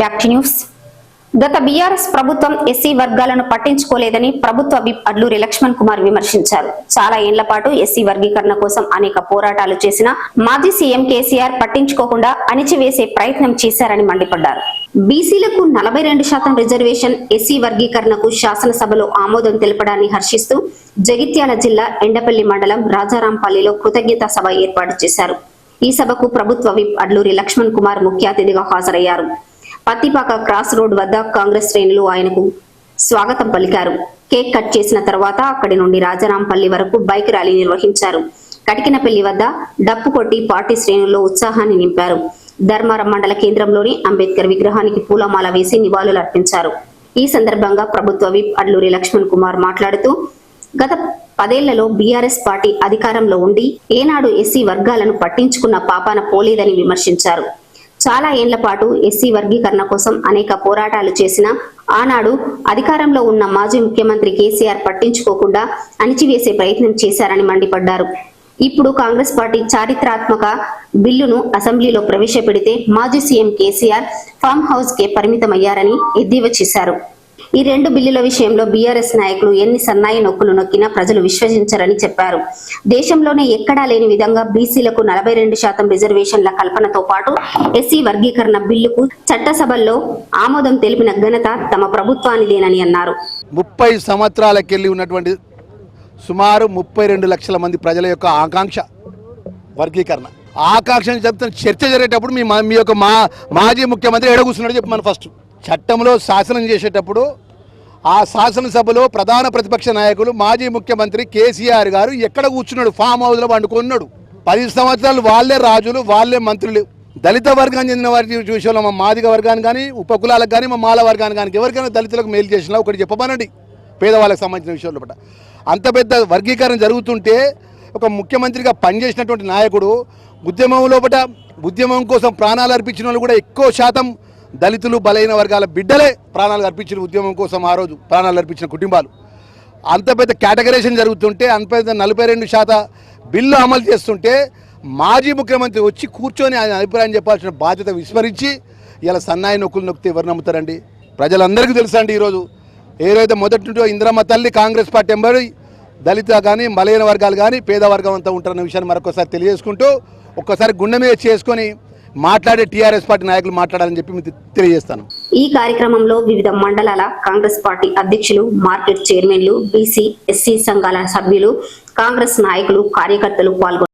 Back to news. గత BRS ప్రభుత్వం SC వర్గాలను పట్టించుకోలేదని ప్రభుత్వ విప్ అడ్లూరి లక్ష్మణ్ కుమార్ విమర్శించారు. చాలా ఏళ్ళ పాటు ఎస్సీ వర్గీకరణ కోసం అనేక పోరాటాలు చేసిన మాజీ సీఎం కేసీఆర్ పట్టించుకోకుండా అణిచివేసే ప్రయత్నం చేశారని మండిపడ్డారు. బీసీలకు నలభై రెండు శాతం రిజర్వేషన్ ఎస్సీ వర్గీకరణకు శాసనసభలో ఆమోదం తెలపడాన్ని హర్షిస్తూ జగిత్యాల జిల్లా ఎండపల్లి మండలం రాజారాంపల్లిలో కృతజ్ఞతా సభ ఏర్పాటు చేశారు. ఈ సభకు ప్రభుత్వ విప్ అడ్లూరి లక్ష్మణ్ కుమార్ ముఖ్య అతిథిగా హాజరయ్యారు. పత్తిపాక క్రాస్ రోడ్ వద్ద కాంగ్రెస్ శ్రేణులు ఆయనకు స్వాగతం పలికారు. కేక్ కట్ చేసిన తర్వాత అక్కడి నుండి రాజారాంపల్లి వరకు బైక్ ర్యాలీ నిర్వహించారు. కటికినపల్లి వద్ద డప్పు కొట్టి పార్టీ శ్రేణుల్లో ఉత్సాహాన్ని నింపారు. ధర్మారం మండల కేంద్రంలోని అంబేద్కర్ విగ్రహానికి పూలమాల వేసి నివాళులు అర్పించారు. ఈ సందర్భంగా ప్రభుత్వ విప్ అడ్లూరి లక్ష్మణ్ కుమార్ మాట్లాడుతూ గత పదేళ్ళలో బీఆర్ఎస్ పార్టీ అధికారంలో ఉండి ఏనాడు ఎస్సీ వర్గాలను పట్టించుకున్న పాపాన పోలేదని విమర్శించారు. చాలా ఏళ్ళ పాటు ఎస్సీ వర్గీకరణ కోసం అనేక పోరాటాలు చేసిన ఆనాడు అధికారంలో ఉన్న మాజీ ముఖ్యమంత్రి కేసీఆర్ పట్టించుకోకుండా అణిచివేసే ప్రయత్నం చేశారని మండిపడ్డారు. ఇప్పుడు కాంగ్రెస్ పార్టీ చారిత్రాత్మక బిల్లును అసెంబ్లీలో ప్రవేశపెడితే మాజీ సీఎం కేసీఆర్ ఫామ్ హౌస్ కే పరిమితమయ్యారని ఎద్దేవా చేశారు. ఈ రెండు బిల్లుల విషయంలో బీఆర్ఎస్ నాయకులు ఎన్ని సన్నాయి నొక్కులు నొక్కినా ప్రజలు విశ్వసించరని చెప్పారు. దేశంలోనే ఎక్కడా లేని విధంగా బీసీలకు నలభై రెండు శాతం రిజర్వేషన్ల కల్పనతో పాటు ఎస్సీ వర్గీకరణ బిల్లుకు చట్టసభల్లో ఆమోదం తెలిపిన ఘనత తమ ప్రభుత్వానిదేనని అన్నారు. ముప్పై సంవత్సరాలకెళ్ళి ఉన్నటువంటి సుమారు ముప్పై రెండు లక్షల మంది ప్రజల యొక్క ఆకాంక్ష వర్గీకరణ. ఆకాంక్షను చెప్తాను చర్చ జరిగేటప్పుడు మీ మా- మీ యొక్క మా మాజీ ముఖ్యమంత్రి ఎడ కూర్చున్నాడు చెప్పి మనం ఫస్ట్. చట్టంలో శాసనం చేసేటప్పుడు ఆ శాసనసభలో ప్రధాన ప్రతిపక్ష నాయకులు మాజీ ముఖ్యమంత్రి కేసీఆర్ గారు ఎక్కడ కూర్చున్నాడు? ఫామ్ హౌస్లో వండుకున్నాడు పది సంవత్సరాలు వాళ్ళే రాజులు వాళ్ళే మంత్రులు. దళిత వర్గానికి చెందిన వారి విషయంలో మా మాదిగ వర్గాన్ని కానీ ఉపకులాలకు కానీ మా మాల వర్గానికి కానీ. ఎవరికైనా దళితులకు మేలు చేసినా ఒకటి చెప్పమనండి. పేదవాళ్ళకి సంబంధించిన విషయంలో పట్ల. అంత పెద్ద వర్గీకరణ జరుగుతుంటే ఒక ముఖ్యమంత్రిగా పనిచేసినటువంటి నాయకుడు ఉద్యమం లోపల ఉద్యమం కోసం ప్రాణాలు అర్పించిన వాళ్ళు కూడా ఎక్కువ శాతం దళితులు బలైన వర్గాల బిడ్డలే ప్రాణాలు అర్పించిన ఉద్యమం కోసం ఆ రోజు ప్రాణాలు అర్పించిన కుటుంబాలు. అంత పెద్ద కేటగరేషన్ జరుగుతుంటే అంత పెద్ద నలభై రెండు శాత బిల్లు అమలు చేస్తుంటే మాజీ ముఖ్యమంత్రి వచ్చి కూర్చొని ఆయన అభిప్రాయం చెప్పాల్సిన బాధ్యత విస్మరించి ఇలా సన్నాయి నొక్కులు నొక్కితే ఎవరు నమ్ముతారండి? ప్రజలందరికీ తెలుసండి ఈరోజు ఏదైతే మొదటి నుండి ఇందిరమ్మ తల్లి కాంగ్రెస్ పార్టీ ఎంబడి దళిత కానీ బలహీన వర్గాలు కానీ పేదవర్గం అంతా ఉంటారన్న విషయాన్ని మరొకసారి తెలియజేసుకుంటూ ఒక్కసారి గుండె మీద చేసుకొని మాట్లాడే టీఆర్ఎస్ పార్టీ నాయకులు మాట్లాడాలని చెప్పి మీకు తెలియజేస్తాను. ఈ కార్యక్రమంలో వివిధ మండలాల కాంగ్రెస్ పార్టీ అధ్యక్షులు మార్కెట్ చైర్మన్లు బీసీ ఎస్సీ సంఘాల సభ్యులు కాంగ్రెస్ నాయకులు కార్యకర్తలు పాల్గొన్నారు